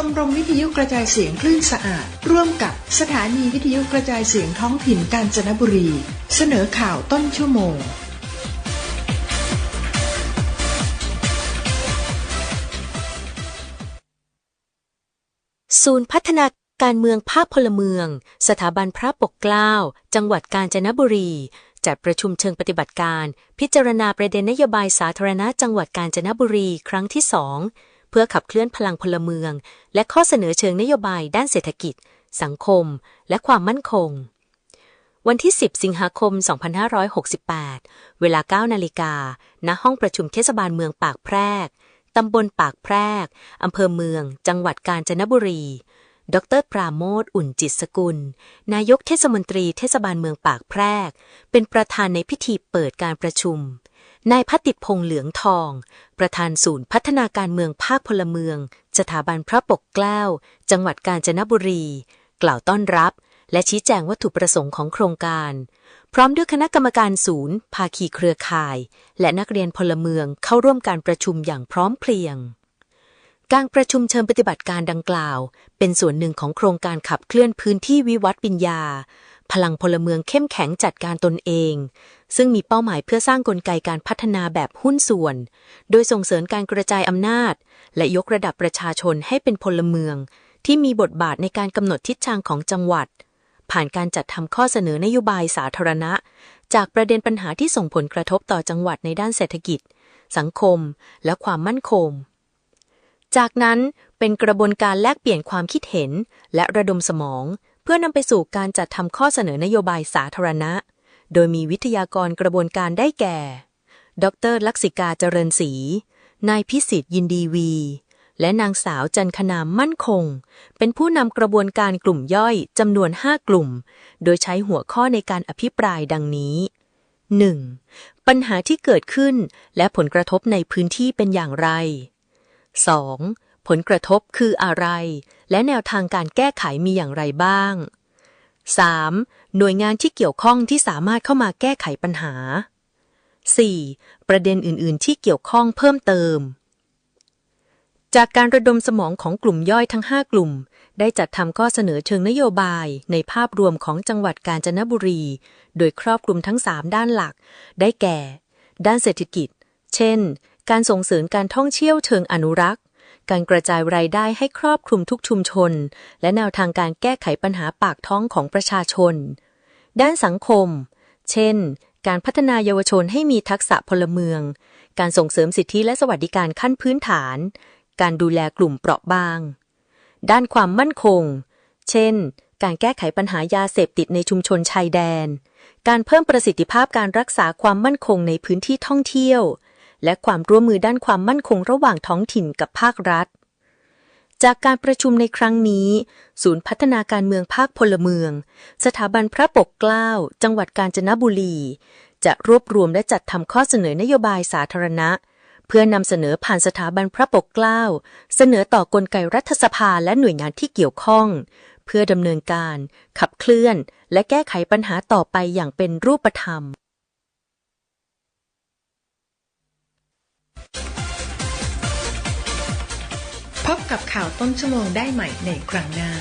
ชมรมวิทยุกระจายเสียงคลื่นสะอาด ร่วมกับสถานีวิทยุกระจายเสียงท้องถิ่นกาญจนบุรี เสนอข่าวต้นชั่วโมง ศูนย์พัฒนาการเมืองภาคพลเมือง สถาบันพระปกเกล้า จังหวัดกาญจนบุรี จัดประชุมเชิงปฏิบัติการ พิจารณาประเด็นนโยบายสาธารณะจังหวัดกาญจนบุรี ครั้งที่2 เพื่อขับเคลื่อนพลังพลเมือง และข้อเสนอเชิงนโยบายด้านเศรษฐกิจ สังคม และความมั่นคง วันที่ 10 สิงหาคม 2568 เวลา 9 นาฬิกา ณ ห้องประชุมเทศบาลเมืองปากแพรก ตำบลปากแพรก อำเภอเมือง จังหวัดกาญจนบุรี ดร ปราโมท อุ่นจิตสกุล นายกเทศมนตรีเทศบาลเมืองปากแพรก เป็นประธานในพิธีเปิดการประชุม นายพัติพงษ์เหลืองทอง ประธานศูนย์พัฒนาการเมืองภาคพลเมือง สถาบันพระปกเกล้า จังหวัดกาญจนบุรี กล่าวต้อนรับ และชี้แจงวัตถุประสงค์ของโครงการ พร้อมด้วยคณะกรรมการศูนย์ ภาคีเครือข่าย และนักเรียนพลเมืองเข้าร่วมการประชุมอย่างพร้อมเพรียง การประชุมเชิญปฏิบัติการดังกล่าว เป็นส่วนหนึ่งของโครงการขับเคลื่อนพื้นที่วิวัฒน์ปัญญา พลังพลเมืองเข้มแข็งจัดการตนเอง ซึ่งมีเป้าหมายเพื่อสร้างกลไกการพัฒนาแบบหุ้นส่วน โดยส่งเสริมการกระจายอำนาจ และยกระดับประชาชนให้เป็นพลเมือง ที่มีบทบาทในการกำหนดทิศทางของจังหวัด ผ่านการจัดทำข้อเสนอนโยบายสาธารณะ จากประเด็นปัญหาที่ส่งผลกระทบต่อจังหวัดในด้านเศรษฐกิจ สังคม และความมั่นคง จากนั้นเป็นกระบวนการแลกเปลี่ยนความคิดเห็นและระดมสมอง เพื่อนำไปสู่การจัดทำข้อเสนอนโยบายสาธารณะ โดยมีวิทยากรกระบวนการได้แก่ ดรลักษิกาเจริญศรี นายพิสิทธิ์ยินดีวี และนางสาวจันคณามมั่นคง เป็นผู้นำกระบวนการกลุ่มย่อยจำนวน 5 กลุ่ม โดยใช้หัวข้อในการอภิปรายดังนี้ 1. ปัญหาที่เกิดขึ้นและผลกระทบในพื้นที่เป็นอย่างไร 2. ผลกระทบคืออะไร และแนวทางการแก้ไขมีอย่างไรบ้าง 3. หน่วยงานที่เกี่ยวข้องที่สามารถเข้ามาแก้ไขปัญหา 4. ประเด็นอื่น ๆ ที่เกี่ยวข้องเพิ่มเติม จากการระดมสมองของกลุ่มย่อยทั้ง 5 กลุ่ม ได้จัดทำข้อเสนอเชิงนโยบายในภาพรวมของจังหวัดกาญจนบุรี โดยครอบคลุมทั้ง 3 ด้านหลัก ได้แก่ ด้านเศรษฐกิจ เช่น การส่งเสริมการท่องเที่ยวเชิงอนุรักษ์ การกระจายรายได้ให้ครอบคลุมทุกชุมชน และแนวทางการแก้ไขปัญหาปากท้องของประชาชน ด้านสังคม เช่น การพัฒนาเยาวชนให้มีทักษะพลเมือง การส่งเสริมสิทธิและสวัสดิการขั้นพื้นฐาน การดูแลกลุ่มเปราะบาง ด้านความมั่นคง เช่น การแก้ไขปัญหายาเสพติดในชุมชนชายแดน การเพิ่มประสิทธิภาพการรักษาความมั่นคงในพื้นที่ท่องเที่ยว และความร่วมมือด้านความมั่นคงระหว่างท้องถิ่นกับภาครัฐ จากการประชุมในครั้งนี้ ศูนย์พัฒนาการเมืองภาคพลเมือง สถาบันพระปกเกล้า จังหวัดกาญจนบุรี จะรวบรวมและจัดทำข้อเสนอนโยบายสาธารณะ เพื่อนำเสนอผ่านสถาบันพระปกเกล้า เสนอต่อกลไกรัฐสภาและหน่วยงานที่เกี่ยวข้อง เพื่อดำเนินการ ขับเคลื่อน และแก้ไขปัญหาต่อไปอย่างเป็นรูปธรรม กับข่าวต้นชั่วโมงได้ใหม่ในครั้งหน้า